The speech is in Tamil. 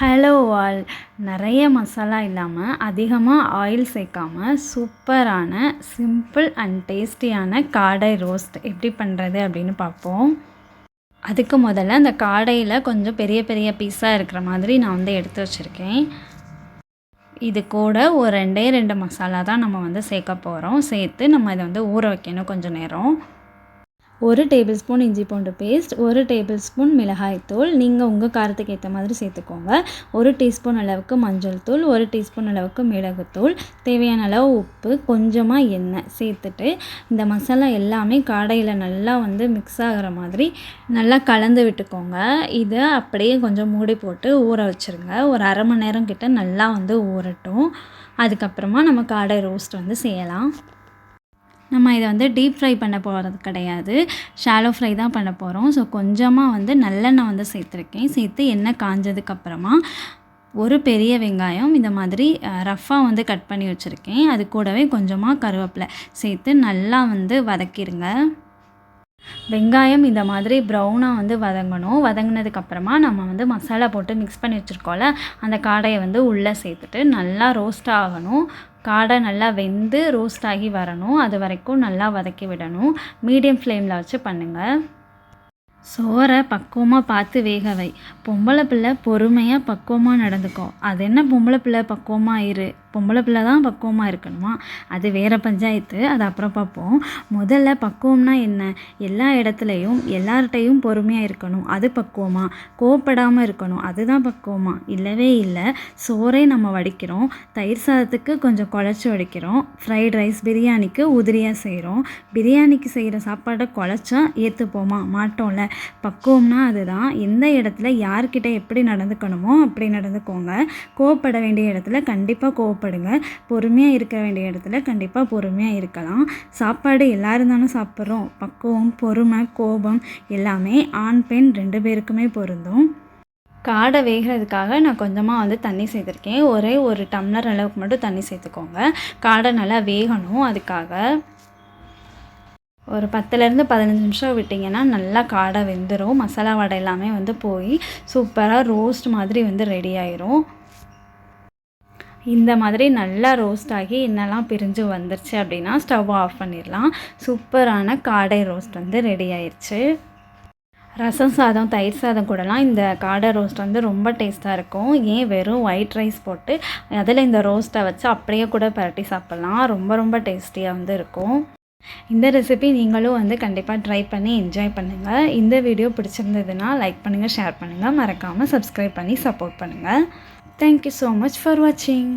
ஹலோ ஆல் நிறைய மசாலா இல்லாமல் அதிகமாக ஆயில் சேர்க்காம சூப்பரான சிம்பிள் அண்ட் டேஸ்டியான காடை ரோஸ்ட் எப்படி பண்ணுறது அப்படின்னு பார்ப்போம். அதுக்கு முதல்ல அந்த காடையில் கொஞ்சம் பெரிய பெரிய பீஸாக இருக்கிற மாதிரி நான் வந்து எடுத்து வச்சுருக்கேன். இது கூட ஒரு ரெண்டே ரெண்டு மசாலா தான் நம்ம வந்து சேர்க்க போகிறோம் சேர்த்து நம்ம இதை வந்து ஊற வைக்கணும் கொஞ்சம் நேரம். ஒரு டேபிள் ஸ்பூன் இஞ்சி பூண்டு பேஸ்ட் ஒரு டேபிள் ஸ்பூன் மிளகாய்த்தூள் நீங்கள் உங்கள் காரத்துக்கு ஏற்ற மாதிரி சேர்த்துக்கோங்க. ஒரு டீஸ்பூன் அளவுக்கு மஞ்சள் தூள் ஒரு டீஸ்பூன் அளவுக்கு மிளகுத்தூள் தேவையான அளவு உப்பு கொஞ்சமாக எண்ணெய் சேர்த்துட்டு இந்த மசாலா எல்லாமே காடையில் நல்லா வந்து மிக்ஸ் ஆகிற மாதிரி நல்லா கலந்து விட்டுக்கோங்க. இதை அப்படியே கொஞ்சம் மூடி போட்டு ஊற வச்சுருங்க. ஒரு அரை மணி நேரம் கிட்ட நல்லா வந்து ஊறட்டும். அதுக்கப்புறமா நம்ம காடை ரோஸ்ட் வந்து செய்யலாம். நம்ம இதை வந்து டீப் ஃப்ரை பண்ண போகிறது கிடையாது. ஷாலோ ஃப்ரை தான் பண்ண போகிறோம் ஸோ கொஞ்சமாக வந்து நல்லெண்ணெய் வந்து சேர்த்துருக்கேன். சேர்த்து எண்ணெய் காஞ்சதுக்கப்புறமா ஒரு பெரிய வெங்காயம் இந்த மாதிரி ரஃப்பாக வந்து கட் பண்ணி வச்சுருக்கேன். அது கூடவே கொஞ்சமாக கருவேப்பிலை சேர்த்து நல்லா வந்து வதக்கிடுங்க வெங்காயம் இந்த மாதிரி ப்ரௌனாக வந்து வதங்கணும். வதங்கினதுக்கப்புறமா நம்ம வந்து மசாலா போட்டு மிக்ஸ் பண்ணி வச்சுருக்கோம்ல அந்த காடையை வந்து உள்ளே சேர்த்துட்டு நல்லா ரோஸ்ட் ஆகணும். காடை நல்லா வெந்து ரோஸ்ட் ஆகி வரணும். அது வரைக்கும் நல்லா வதக்கி விடணும். மீடியம் ஃப்ளேமில் வச்சு பண்ணுங்கள் சோறை பக்குவமாக பார்த்து வேக வை. பொம்பளை பிள்ளை பொறுமையாக பக்குவமாக நடந்துக்கோ. அது என்ன பொம்பளை பிள்ளை பக்குவமாக இரு. பொம்பளை பிள்ளை தான் பக்குவமாக இருக்கணுமா? அது வேறு பஞ்சாயத்து. அது அப்புறம் பார்ப்போம். முதல்ல பக்குவம்னா என்ன? எல்லா இடத்துலையும் எல்லார்கிட்டையும் பொறுமையாக இருக்கணும். அது பக்குவமாக கோப்படாமல் இருக்கணும். அதுதான் பக்குவமாக இல்லவே இல்லை. சோறே நம்ம வடிக்கிறோம். தயிர் சாதத்துக்கு கொஞ்சம் குழச்சி வடிக்கிறோம். ஃப்ரைட் ரைஸ் பிரியாணிக்கு உதிரியாக செய்கிறோம் பிரியாணிக்கு செய்கிற சாப்பாடை குழச்சா ஏற்றுப்போமா மாட்டோம்ல. பக்குவம்னா அதுதான். எந்த இடத்துல யார்கிட்ட எப்படி நடந்துக்கணுமோ அப்படி நடந்துக்கோங்க. கோவப்பட வேண்டிய இடத்துல கண்டிப்பாக கோவப்படுங்க. பொறுமையாக இருக்க வேண்டிய இடத்துல கண்டிப்பாக பொறுமையாக இருக்கலாம். சாப்பாடு எல்லோரும் தானே சாப்பிட்றோம். பக்குவம் பொறுமை கோபம் எல்லாமே ஆண் பெண் ரெண்டு பேருக்குமே பொருந்தும். காடை வேகிறதுக்காக நான் கொஞ்சமாக வந்து தண்ணி சேர்த்துருக்கேன். ஒரே ஒரு டம்ளர் அளவுக்கு மட்டும் தண்ணி சேர்த்துக்கோங்க. காடை நல்லா வேகணும் அதுக்காக. ஒரு பத்துலேருந்து பதினஞ்சு நிமிஷம் விட்டிங்கன்னா நல்லா காடை வெந்துடும் மசாலா வடை எல்லாமே வந்து போய் சூப்பராக ரோஸ்ட் மாதிரி வந்து ரெடி ஆயிரும். இந்த மாதிரி நல்லா ரோஸ்ட் ஆகி என்னெல்லாம் பிரிஞ்சு வந்துருச்சு அப்படின்னா ஸ்டவ் ஆஃப் பண்ணிடலாம். சூப்பரான காடை ரோஸ்ட் வந்து ரெடி ஆயிடுச்சு ரசம் சாதம் தயிர் சாதம் கூடலாம் இந்த காடை ரோஸ்ட் வந்து ரொம்ப டேஸ்ட்டாக இருக்கும். ஏன் வெறும் ஒயிட் ரைஸ் போட்டு அதில் இந்த ரோஸ்ட்டை வச்சு அப்படியே கூட பரட்டி சாப்பிட்லாம். ரொம்ப ரொம்ப டேஸ்டியாக வந்து இருக்கும். இந்த ரெசிபி நீங்களும் வந்து கண்டிப்பாக ட்ரை பண்ணி என்ஜாய் பண்ணுங்கள் இந்த வீடியோ பிடிச்சிருந்ததுன்னா லைக் பண்ணுங்கள் ஷேர் பண்ணுங்கள் மறக்காமல் சப்ஸ்கிரைப் பண்ணி சப்போர்ட் பண்ணுங்கள் தேங்க்யூ ஸோ மச் ஃபார் வாட்சிங்